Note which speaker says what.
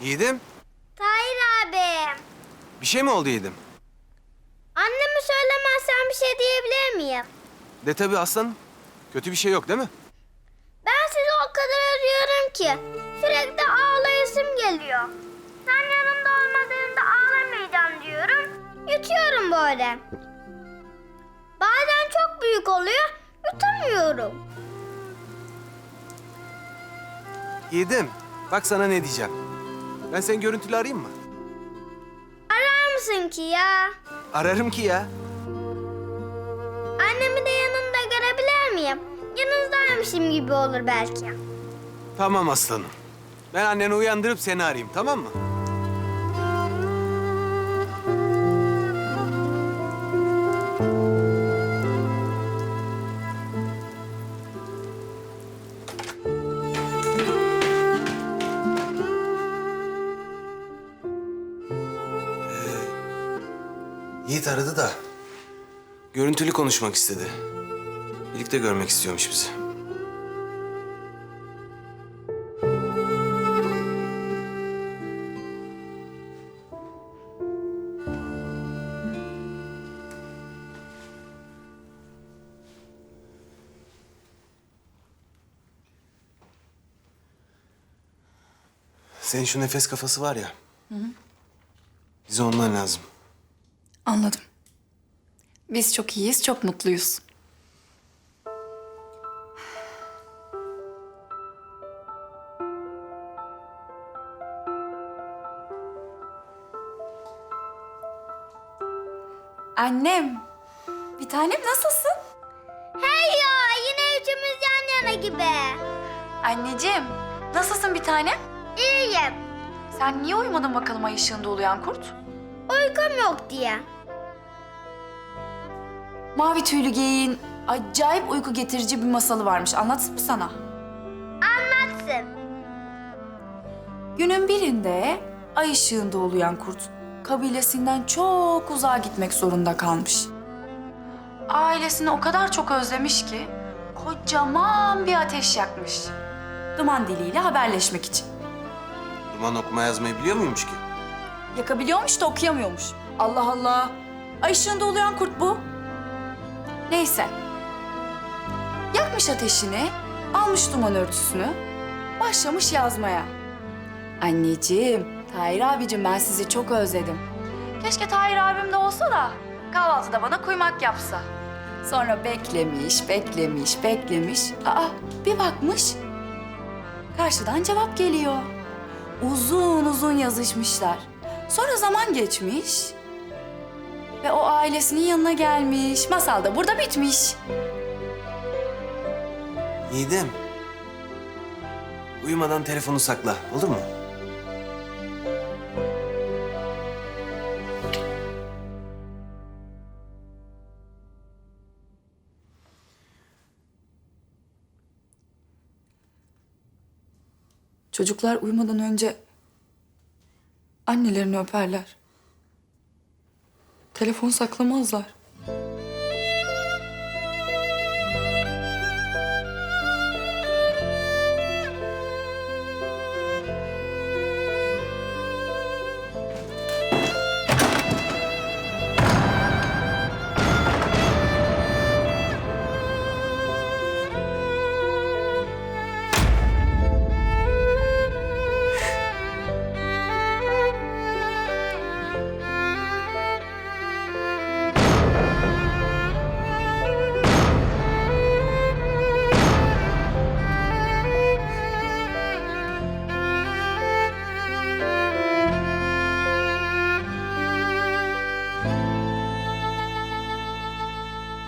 Speaker 1: Yiğidim,
Speaker 2: Tahir abi.
Speaker 1: bir şey mi oldu Yiğidim?
Speaker 2: Anneme söylemezsen bir şey diyebilir miyim?
Speaker 1: De tabii aslanım. Kötü bir şey yok değil mi?
Speaker 2: Ben sizi o kadar arıyorum ki sürekli ağlayasım geliyor. Sen yanımda olmadığında ağlamayacağım diyorum. Yutuyorum böyle. Bazen çok büyük oluyor, yutamıyorum.
Speaker 1: Yiğidim, bak sana ne diyeceğim. Ben seni görüntülü arayayım mı?
Speaker 2: Arar mısın ki ya?
Speaker 1: Ararım ki ya.
Speaker 2: Annemi de yanında görebilir miyim? Yanınızdaymışım gibi olur belki.
Speaker 1: Tamam aslanım. Ben anneni uyandırıp seni arayayım, tamam mı? Yiğit aradı da görüntülü konuşmak istedi. Birlikte görmek istiyormuş bizi. Senin şu nefes kafası var ya. Bize ondan lazım.
Speaker 3: Anladım. Biz çok iyiyiz, çok mutluyuz. Annem, bir tanem nasılsın?
Speaker 2: Hey ya yine üçümüz yan yana gibi.
Speaker 3: Anneciğim, nasılsın bir tanem?
Speaker 2: İyiyim.
Speaker 3: Sen niye uyumadın bakalım ay ışığında uluyan kurt?
Speaker 2: Uykum yok diye.
Speaker 3: Mavi tüylü geyiğin acayip uyku getirici bir masalı varmış. Anlatsın mı sana?
Speaker 2: Anlatsın.
Speaker 3: Günün birinde ay ışığında uluyan kurt kabilesinden çok uzağa gitmek zorunda kalmış. Ailesini o kadar çok özlemiş ki kocaman bir ateş yakmış. Duman diliyle haberleşmek için.
Speaker 1: Duman okuma yazmayı biliyor muymuş ki?
Speaker 3: Yakabiliyormuş da okuyamıyormuş. Allah Allah. Ay ışığında uluyan kurt bu. Neyse. Yakmış ateşini, almış duman örtüsünü, başlamış yazmaya. Anneciğim, Tahir abicim ben sizi çok özledim. Keşke Tahir abim de olsa da kahvaltıda bana kuymak yapsa. Sonra beklemiş, beklemiş, beklemiş. Aa, bir bakmış. Karşıdan cevap geliyor. Uzun uzun yazışmışlar. Sonra zaman geçmiş. Ve o ailesinin yanına gelmiş. Masal da burada bitmiş.
Speaker 1: Yiğidim. Uyumadan telefonu sakla, olur mu?
Speaker 3: Çocuklar uyumadan önce annelerini öperler. Telefon saklamazlar.